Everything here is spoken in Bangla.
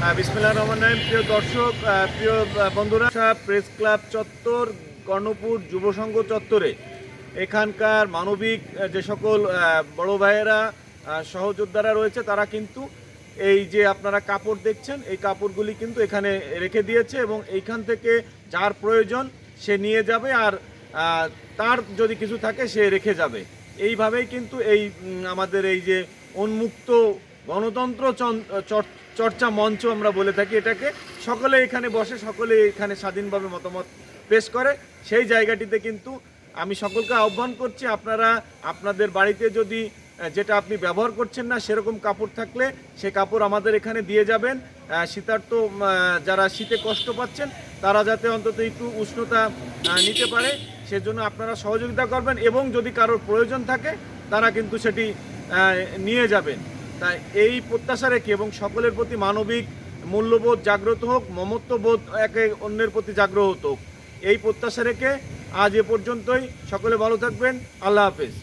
বিসমিল্লাহ রহমান রহিম। প্রিয় দর্শক প্রিয় বন্ধুরা প্রেস ক্লাব চত্বর, কর্ণপুর যুব সংঘ চত্বরে এখানকার মানবিক যে সকল বড় ভাইয়েরা সহযোদ্ধারা রয়েছে, তারা কিন্তু এই যে আপনারা কাপড় দেখছেন, এই কাপড়গুলি কিন্তু এখানে রেখে দিয়েছে এবং এইখান থেকে যার প্রয়োজন সে নিয়ে যাবে আর তার যদি কিছু থাকে সে রেখে যাবে। এইভাবেই কিন্তু এই আমাদের এই যে উন্মুক্ত গণতন্ত্র চর্চা মঞ্চ আমরা বলে থাকি এটাকে। সকলে এখানে বসে, সকলে এখানে স্বাধীনভাবে মতামত পেশ করে। সেই জায়গাটিতে কিন্তু আমি সকলকে আহ্বান করছি, আপনারা আপনাদের বাড়িতে যদি যেটা আপনি ব্যবহার করছেন না সেরকম কাপড় থাকলে সে কাপড় আমাদের এখানে দিয়ে যাবেন। শীতার্থ যারা শীতে কষ্ট পাচ্ছেন, তারা যাতে অন্তত একটু উষ্ণতা নিতে পারে, সেজন্য আপনারা সহযোগিতা করবেন এবং যদি কারোর প্রয়োজন থাকে, তারা কিন্তু সেটি নিয়ে যাবেন। তাই এই প্রত্যাশা রেখে এবং সকলের প্রতি মানবিক মূল্যবোধ জাগ্রত হোক, মমত্ববোধ একে অন্যের প্রতি জাগ্রত হোক। এই প্রত্যাশা রেখে আজ এ পর্যন্তই। সকলে ভালো থাকবেন। আল্লাহ হাফেজ।